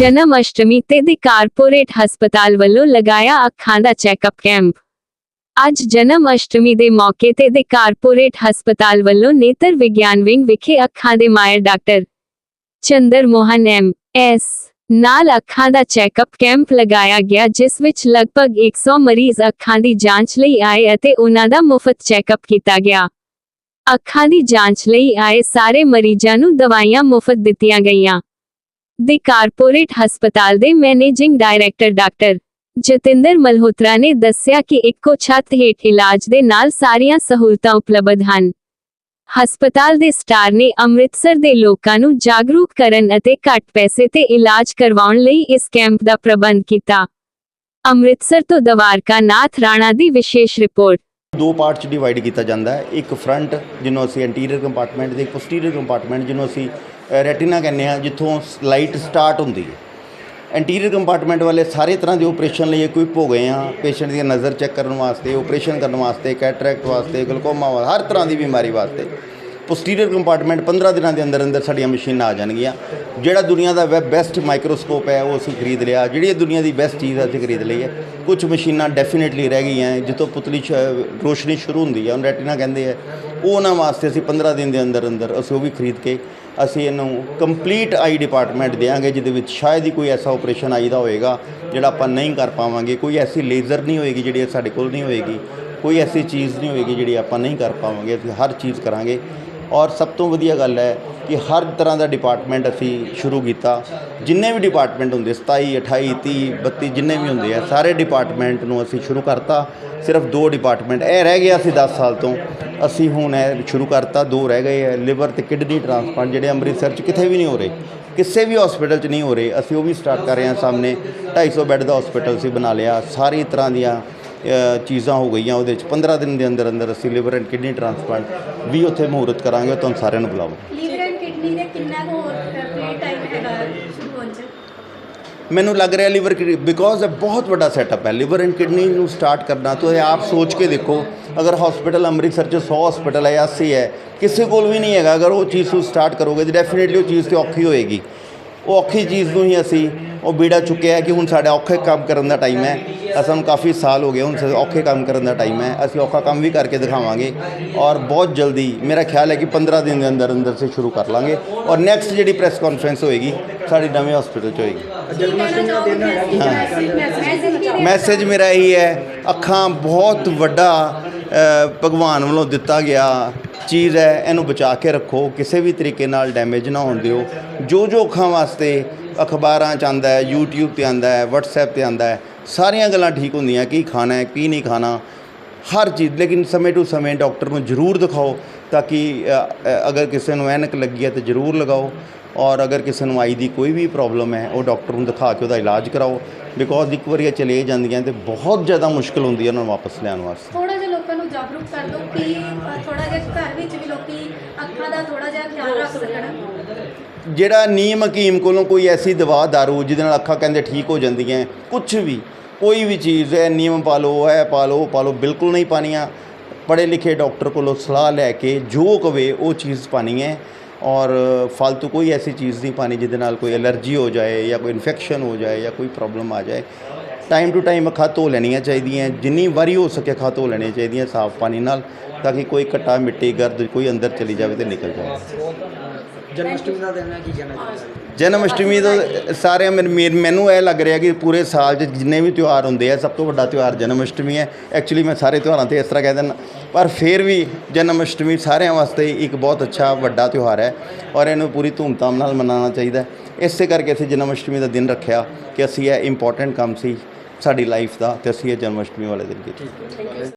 ਜਨਮ ਅਸ਼ਟਮੀ ਤੇ ਦੀ ਕਾਰਪੋਰੇਟ ਹਸਪਤਾਲ ਵੱਲੋਂ ਲਗਾਇਆ ਅੱਖਾਂ ਦਾ ਚੈੱਕਅਪ ਕੈਂਪ। ਅੱਜ ਜਨਮ ਅਸ਼ਟਮੀ ਦੇ ਮੌਕੇ ਤੇ ਦੇ ਕਾਰਪੋਰੇਟ ਹਸਪਤਾਲ ਵੱਲੋਂ ਨੇਤਰ ਵਿਗਿਆਨ ਵਿੰਗ ਵਿਖੇ ਅੱਖਾਂ ਦੇ ਮਾਇਰ doctor Chander Mohan M S ਨਾਲ ਅੱਖਾਂ ਦਾ ਚੈੱਕਅਪ ਕੈਂਪ ਲਗਾਇਆ ਗਿਆ, ਜਿਸ ਵਿੱਚ ਲਗਭਗ 100 ਮਰੀਜ਼ ਅੱਖਾਂ ਦੀ ਜਾਂਚ ਲਈ ਆਏ ਅਤੇ ਉਹਨਾਂ ਦਾ ਮੁਫਤ ਚੈੱਕਅਪ ਕੀਤਾ ਗਿਆ। ਅੱਖਾਂ ਦੀ ਜਾਂਚ ਲਈ ਆਏ ਸਾਰੇ ਮਰੀਜ਼ਾਂ ਨੂੰ ਦਵਾਈਆਂ ਮੁਫਤ ਦਿੱਤੀਆਂ ਗਈਆਂ। ਦੇ ਕਾਰਪੋਰੇਟ ਹਸਪਤਾਲ ਦੇ managing director doctor Jatinder Malhotra ਨੇ ਦੱਸਿਆ ਕਿ ਇੱਕੋ ਛੱਤ ਹੇਠ ਇਲਾਜ ਦੇ ਨਾਲ ਸਾਰੀਆਂ ਸਹੂਲਤਾਂ ਉਪਲਬਧ ਹਨ। ਹਸਪਤਾਲ ਦੇ ਸਟਾਰ ਨੇ ਅੰਮ੍ਰਿਤਸਰ ਦੇ ਲੋਕਾਂ ਨੂੰ ਜਾਗਰੂਕ ਕਰਨ ਅਤੇ ਘੱਟ ਪੈਸੇ ਤੇ ਇਲਾਜ ਕਰਵਾਉਣ ਲਈ ਇਸ ਕੈਂਪ ਦਾ ਪ੍ਰਬੰਧ ਕੀਤਾ। ਅੰਮ੍ਰਿਤਸਰ ਤੋਂ ਦਵਾਰਕਾ ਨਾਥ ਰਾਣਾ ਦੀ ਵਿਸ਼ੇਸ਼ ਰਿਪੋਰਟ। ਦੋ ਪਾਰਟ ਚ ਡਿਵਾਈਡ ਕੀਤਾ ਜਾਂਦਾ ਹੈ। ਇੱਕ ਫਰੰਟ ਜਿਹਨੂੰ ਅਸੀਂ ਇੰਟੀਰੀਅਰ ਕੰਪਾਰਟਮੈਂਟ ਤੇ ਇੱਕ ਪੋਸਟੀਰੀਅਰ ਕੰਪਾਰਟਮੈਂਟ ਜਿਹਨੂੰ ਅਸੀਂ ਰੈਟੀਨਾ ਕਹਿੰਦੇ ਹਾਂ, ਜਿੱਥੋਂ ਲਾਈਟ ਸਟਾਰਟ ਹੁੰਦੀ ਹੈ। ਇੰਟੀਰੀਅਰ ਕੰਪਾਰਟਮੈਂਟ ਵਾਲੇ ਸਾਰੇ ਤਰ੍ਹਾਂ ਦੇ ਆਪਰੇਸ਼ਨ ਲਈ ਇਕਵਿਪ ਹੋ ਗਏ ਆ। ਪੇਸ਼ੈਂਟ ਦੀ ਨਜ਼ਰ ਚੈੱਕ ਕਰਨ ਵਾਸਤੇ, ਆਪਰੇਸ਼ਨ ਕਰਨ ਵਾਸਤੇ, ਕੈਟਰੈਕਟ ਵਾਸਤੇ, ਗਲਕੋਮਾ ਵਾ ਹਰ ਤਰ੍ਹਾਂ ਦੀ ਬਿਮਾਰੀ ਵਾਸਤੇ। ਪੋਸਟੀਰੀਅਰ ਕੰਪਾਰਟਮੈਂਟ 15 ਦਿਨਾਂ ਦੇ ਅੰਦਰ ਅੰਦਰ ਸਾਡੀਆਂ ਮਸ਼ੀਨਾਂ ਆ ਜਾਣਗੀਆਂ। ਜਿਹੜਾ ਦੁਨੀਆ ਦਾ ਵੈ ਬੈਸਟ ਮਾਈਕਰੋਸਕੋਪ ਹੈ, ਉਹ ਅਸੀਂ ਖਰੀਦ ਲਿਆ। ਜਿਹੜੀ ਦੁਨੀਆ ਦੀ ਬੈਸਟ ਚੀਜ਼ ਅਸੀਂ ਖਰੀਦ ਲਈ ਹੈ। ਕੁਝ ਮਸ਼ੀਨਾਂ ਡੈਫੀਨਿਟਲੀ ਰਹਿ ਗਈਆਂ ਜਿੱਥੋਂ ਪੁਤਲੀ ਸ਼- ਰੋਸ਼ਨੀ ਸ਼ੁਰੂ ਹੁੰਦੀ ਹੈ ਉਹ ਰੈਟੀਨਾ ਕਹਿੰਦੇ ਆ ਉਹ ਉਹਨਾਂ ਵਾਸਤੇ ਅਸੀਂ 15 ਦਿਨ ਦੇ ਅੰਦਰ ਅੰਦਰ ਅਸੀਂ ਉਹ ਵੀ ਖਰੀਦ ਕੇ ਅਸੀਂ ਇਹਨੂੰ ਕੰਪਲੀਟ ਆਈ ਡਿਪਾਰਟਮੈਂਟ ਦੇਵਾਂਗੇ ਜਿਹਦੇ ਵਿੱਚ ਸ਼ਾਇਦ ਹੀ ਕੋਈ ਐਸਾ ਆਪਰੇਸ਼ਨ ਆਈ ਦਾ ਹੋਏਗਾ ਜਿਹੜਾ ਆਪਾਂ ਨਹੀਂ ਕਰ ਪਾਵਾਂਗੇ। ਕੋਈ ਐਸੀ ਲੇਜ਼ਰ ਨਹੀਂ ਹੋਏਗੀ ਜਿਹੜੀ ਸਾਡੇ ਕੋਲ ਨਹੀਂ ਹੋਏਗੀ। ਕੋਈ ਐਸੀ ਚੀਜ਼ ਨਹੀਂ ਹੋਏਗੀ ਜਿਹੜੀ ਆਪਾਂ ਨਹੀਂ ਕਰ ਪਾਵਾਂਗੇ। ਅਸੀਂ ਹਰ ਚੀਜ਼ ਕਰਾਂਗੇ। ਔਰ ਸਭ ਤੋਂ ਵਧੀਆ ਗੱਲ ਹੈ ਕਿ ਹਰ ਤਰ੍ਹਾਂ ਦਾ ਡਿਪਾਰਟਮੈਂਟ ਅਸੀਂ ਸ਼ੁਰੂ ਕੀਤਾ। ਜਿੰਨੇ ਵੀ ਡਿਪਾਰਟਮੈਂਟ ਹੁੰਦੇ 27 28 30 32 ਜਿੰਨੇ ਵੀ ਹੁੰਦੇ ਆ, ਸਾਰੇ ਡਿਪਾਰਟਮੈਂਟ ਨੂੰ ਅਸੀਂ ਸ਼ੁਰੂ ਕਰਤਾ। ਸਿਰਫ ਦੋ ਡਿਪਾਰਟਮੈਂਟ ਇਹ ਰਹਿ ਗਿਆ ਸੀ 10 ਸਾਲ ਤੋਂ। ਅਸੀਂ ਹੁਣ ਇਹ ਸ਼ੁਰੂ ਕਰਤਾ, ਦੋ ਰਹਿ ਗਏ ਆ ਲਿਵਰ ਤੇ ਕਿਡਨੀ ਟ੍ਰਾਂਸਪਲਾਂਟ ਜਿਹੜੇ ਅੰਮ੍ਰਿਤਸਰ 'ਚ ਕਿਤੇ ਵੀ ਨਹੀਂ ਹੋ ਰਹੇ। ਕਿਸੇ ਵੀ ਹਸਪੀਟਲ 'ਚ ਨਹੀਂ ਹੋ ਰਹੇ। ਅਸੀਂ ਉਹ ਵੀ ਸਟਾਰਟ ਕਰ ਰਹੇ ਹਾਂ ਸਾਹਮਣੇ। 250 ਬੈੱਡ ਦਾ ਹਸਪੀਟਲ ਸੀ ਬਣਾ ਲਿਆ। ਸਾਰੀ ਤਰ੍ਹਾਂ ਦੀਆਂ ਚੀਜ਼ਾਂ ਹੋ ਗਈਆਂ ਉਹਦੇ 'ਚ 15 ਦਿਨ ਦੇ ਅੰਦਰ ਅੰਦਰ ਅਸੀਂ ਲਿਵਰ ਐਂਡ ਕਿਡਨੀ ਟ੍ਰਾਂਸਪਲਾਂਟ ਵੀ ਉੱਥੇ ਮੁਹੂਰਤ ਕਰਾਂਗੇ ਤੁਹਾਨੂੰ ਸਾਰਿਆਂ ਨੂੰ ਬੁਲਾਵਾਂਗੇ। ਲੀਵਰ ਐਂਡ ਕਿਡਨੀ ਦੇ ਕਿੰਨਾ ਕੁ ਹੋਰ ਪੀਰੀਅਡ ਟਾਈਮ ਹੈਗਾ ਸ਼ੁਰੂ ਹੋਣ ਚ। ਮੈਨੂੰ ਲੱਗ ਰਿਹਾ ਲਿਵਰ ਬਿਕੋਜ਼ ਇਹ ਬਹੁਤ ਵੱਡਾ ਸੈਟਅਪ ਹੈ। ਲਿਵਰ ਐਂਡ ਕਿਡਨੀ ਨੂੰ ਸਟਾਰਟ ਕਰਨਾ ਤੁਸੀਂ ਆਪ ਸੋਚ ਕੇ ਦੇਖੋ ਅਗਰ ਹਸਪੀਟਲ ਅੰਮ੍ਰਿਤਸਰ 'ਚ 100 ਹਸਪੀਟਲ ਹੈ ਜਾਂ 80 ਹੈ ਕਿਸੇ ਕੋਲ ਵੀ ਨਹੀਂ ਹੈਗਾ। ਅਗਰ ਉਹ ਚੀਜ਼ ਨੂੰ ਸਟਾਰਟ ਕਰੋਗੇ ਤਾਂ ਡੈਫੀਨਿਟਲੀ ਉਹ ਚੀਜ਼ ਤੇ ਔਖੀ ਹੋਏਗੀ। ਉਹ ਔਖੀ ਚੀਜ਼ ਨੂੰ ਹੀ ਅਸੀਂ ਉਹ ਬੀੜਾ ਚੁੱਕਿਆ ਹੈ ਕਿ ਹੁਣ ਸਾਡਾ ਔਖੇ ਕੰਮ ਕਰਨ ਦਾ ਟਾਈਮ ਹੈ। ਅਸਾਂ ਨੂੰ ਕਾਫੀ ਸਾਲ ਹੋ ਗਏ ਹੁਣ ਸਾਡੇ ਔਖੇ ਕੰਮ ਕਰਨ ਦਾ ਟਾਈਮ ਹੈ। ਅਸੀਂ ਔਖਾ ਕੰਮ ਵੀ ਕਰਕੇ ਦਿਖਾਵਾਂਗੇ ਔਰ ਬਹੁਤ ਜਲਦੀ ਮੇਰਾ ਖਿਆਲ ਹੈ ਕਿ 15 ਦਿਨ ਦੇ ਅੰਦਰ ਅੰਦਰ ਸੇ ਸ਼ੁਰੂ ਕਰ ਲਾਂਗੇ ਔਰ ਨੈਕਸਟ ਜਿਹੜੀ ਪ੍ਰੈਸ ਕਾਨਫਰੰਸ ਹੋਏਗੀ ਸਾਡੀ ਨਵੇਂ ਹਸਪੀਟਲ 'ਚ ਹੋਏਗੀ। ਮੈਸੇਜ ਮੈਸੇਜ ਮੇਰਾ ਇਹੀ ਹੈ ਅੱਖਾਂ ਬਹੁਤ ਵੱਡਾ ਅ, ਭਗਵਾਨ ਵੱਲੋਂ ਦਿੱਤਾ ਗਿਆ ਚੀਜ਼ ਹੈ, ਇਹਨੂੰ ਬਚਾ ਕੇ ਰੱਖੋ, ਕਿਸੇ ਵੀ ਤਰੀਕੇ ਨਾਲ ਡੈਮੇਜ ਨਾ ਹੋਣ ਦਿਓ। ਜੋ ਜੋ ਅੱਖਾਂ ਵਾਸਤੇ ਅਖਬਾਰਾਂ 'ਚ ਆਉਂਦਾ ਹੈ, YouTube ਤੇ ਆਉਂਦਾ ਹੈ, WhatsApp ਤੇ ਆਉਂਦਾ ਹੈ, ਸਾਰੀਆਂ ਗੱਲਾਂ ਠੀਕ ਹੁੰਦੀਆਂ, ਕੀ ਖਾਣਾ ਹੈ, ਕੀ ਨਹੀਂ ਖਾਣਾ, ਹਰ ਚੀਜ਼। ਲੇਕਿਨ ਸਮੇਂ ਟੂ ਸਮੇਂ ਡਾਕਟਰ ਨੂੰ ਜ਼ਰੂਰ ਦਿਖਾਓ, ਤਾਂ ਕਿ ਅਗਰ ਕਿਸੇ ਨੂੰ ਐਨਕ ਲੱਗੀ ਹੈ ਤਾਂ ਜ਼ਰੂਰ ਲਗਾਓ। ਔਰ ਅਗਰ ਕਿਸੇ ਨੂੰ ਆਈ ਦੀ ਕੋਈ ਵੀ ਪ੍ਰੋਬਲਮ ਹੈ, ਉਹ ਡਾਕਟਰ ਨੂੰ ਦਿਖਾ ਕੇ ਉਹਦਾ ਇਲਾਜ ਕਰਾਓ। ਬਿਕੋਜ਼ ਇੱਕ ਵਾਰੀ ਇਹ ਚਲੇ ਜਾਂਦੀਆਂ ਤੇ ਬਹੁਤ ਜ਼ਿਆਦਾ ਮੁਸ਼ਕਲ ਹੁੰਦੀ ਹੈ ਉਹਨਾਂ ਨੂੰ ਵਾਪਸ ਲਿਆਉਣ ਵਾਸਤੇ। ਲੋਕਾਂ ਨੂੰ ਜਾਗਰੂਕ ਕਰ ਦਿਓ ਕਿ ਥੋੜਾ ਜਿਹਾ ਘਰ ਵਿੱਚ ਵੀ ਲੋਕੀ ਅੱਖਾਂ ਦਾ ਥੋੜਾ ਜਿਹਾ ਖਿਆਲ ਰੱਖ ਸਕਣ। ਜਿਹੜਾ ਨੀਮ ਹਕੀਮ ਕੋਲੋਂ ਕੋਈ ਐਸੀ ਦਵਾ ਦਾਰੂ ਜਿਹਦੇ ਨਾਲ ਅੱਖਾਂ ਕਹਿੰਦੇ ਠੀਕ ਹੋ ਜਾਂਦੀਆਂ ਕੁਝ ਵੀ, ਕੋਈ ਵੀ ਚੀਜ਼ ਹੈ ਨਿਯਮ ਪਾਲੋ ਹੈ ਇਹ ਪਾ ਲਓ, ਉਹ ਬਿਲਕੁਲ ਨਹੀਂ ਪਾਣੀਆਂ ਪੜ੍ਹੇ ਲਿਖੇ ਡਾਕਟਰ ਕੋਲੋਂ ਸਲਾਹ ਲੈ ਕੇ ਜੋ ਕਵੇ ਉਹ ਚੀਜ਼ ਪਾਣੀ ਹੈ ਔਰ ਫालतू ਕੋਈ ਐਸੀ ਚੀਜ਼ ਨਹੀਂ ਪਾਣੀ ਜਿਹਦੇ ਨਾਲ ਕੋਈ ਐਲਰਜੀ ਹੋ ਜਾਏ ਜਾਂ ਕੋਈ ਇਨਫੈਕਸ਼ਨ ਹੋ ਜਾਏ ਜਾਂ ਕੋਈ ਪ੍ਰੋਬਲਮ ਆ ਜਾਏ। ਟਾਈਮ ਟੂ ਟਾਈਮ ਅੱਖਾਂ ਧੋ ਲੈਣੀਆਂ ਚਾਹੀਦੀਆਂ ਜਿੰਨੀ ਵਾਰੀ ਹੋ ਸਕੇ ਅੱਖਾਂ ਧੋ ਲੈਣੀਆਂ ਚਾਹੀਦੀਆਂ ਸਾਫ਼ ਪਾਣੀ ਨਾਲ ਤਾਂ ਕਿ ਕੋਈ ਘੱਟਾ ਮਿੱਟੀ ਗਰਦ ਕੋਈ ਅੰਦਰ ਚਲੀ ਜਾਵੇ ਤੇ ਨਿਕਲ ਜਾਵੇ ਜਨਮ ਅਸ਼ਟਮੀ ਦਾ ਦਿਨ ਹੈ ਕੀ ਕਹਿਣਾ ਚਾਹੁੰਦੇ ਹੋ? ਜਨਮ ਅਸ਼ਟਮੀ ਤੋਂ ਸਾਰੇ ਮੈਨ- ਮੇਰ- ਮੈਨੂੰ ਇਹ ਲੱਗ ਰਿਹਾ ਕਿ ਪੂਰੇ ਸਾਲ 'ਚ ਜਿੰਨੇ ਵੀ ਤਿਉਹਾਰ ਹੁੰਦੇ ਆ ਸਭ ਤੋਂ ਵੱਡਾ ਤਿਉਹਾਰ ਜਨਮ ਅਸ਼ਟਮੀ ਹੈ ਐਕਚੁਅਲੀ ਮੈਂ ਸਾਰੇ ਤਿਉਹਾਰਾਂ ਤੇ ਇਸ ਤਰ੍ਹਾਂ ਕਹਿ ਦਿੰਦਾ ਪਰ ਫਿਰ ਵੀ ਜਨਮ ਅਸ਼ਟਮੀ ਸਾਰਿਆਂ ਵਾਸਤੇ ਇੱਕ ਬਹੁਤ ਅੱਛਾ ਵੱਡਾ ਤਿਉਹਾਰ ਹੈ ਔਰ ਇਹਨੂੰ ਪੂਰੀ ਧੂਮਧਾਮ ਨਾਲ ਮਨਾਉਣਾ ਚਾਹੀਦਾ। ਇਸੇ ਕਰਕੇ ਅਸੀਂ ਜਨਮ ਅਸ਼ਟਮੀ ਦਾ ਦਿਨ ਰੱਖਿਆ ਕਿ ਅਸੀਂ ਇਹ ਇੰਪੋਰਟੈਂਟ ਕੰਮ ਸੀ ਸਾਡੀ ਲਾਈਫ ਦਾ ਤੇ ਅਸੀਂ ਇਹ ਜਨਮ ਅਸ਼ਟਮੀ ਵਾਲੇ ਦਿਨ ਕੀਤਾ।